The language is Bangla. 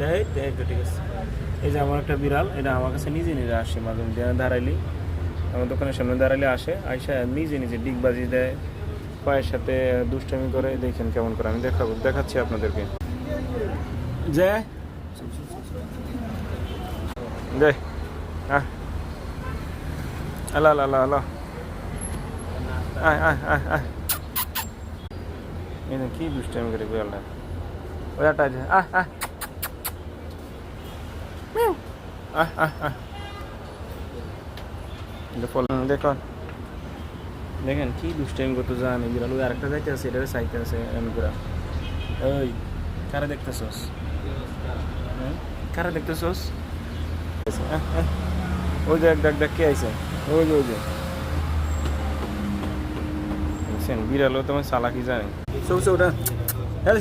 দেয় দেয় তো ঠিক আছে এই যে আমার একটা বিড়াল, এটা আমার কাছে নিজে নিজে আসে মাঝে মধ্যে। দাঁড়াইলি, আমার দোকানের সামনে দাঁড়াইলে আসে, আইসা নিজে নিজে ডিগ ডিগবাজি দেয়, পায়ের সাথে দুষ্টামি করে, দেখেন কেমন করে। আমি দেখাবো, দেখাচ্ছি আপনাদেরকে। যে দে আহ। আল্লাহ আল্লাহ কি দুষ্টামি করে বিড়ালটা। ওটা আছে আহ। আহ মিউ। আহ আহ আহ এটা ফল দেখুন দেখেন কি দুষ্টামি করতে এই বিড়াল ওই আরেকটা যাইতে আছে এটারে সাইতে আছে এমন করে। ওই কারা দেখতেছস? কারা দেখতেছস। ওই দেখ দেখ দেখ কে আইছে? ওই যে ওই যে। দেখছেন বিড়ালও তোমার চালাকি জানে। সব সব ওটা। হ্যাঁ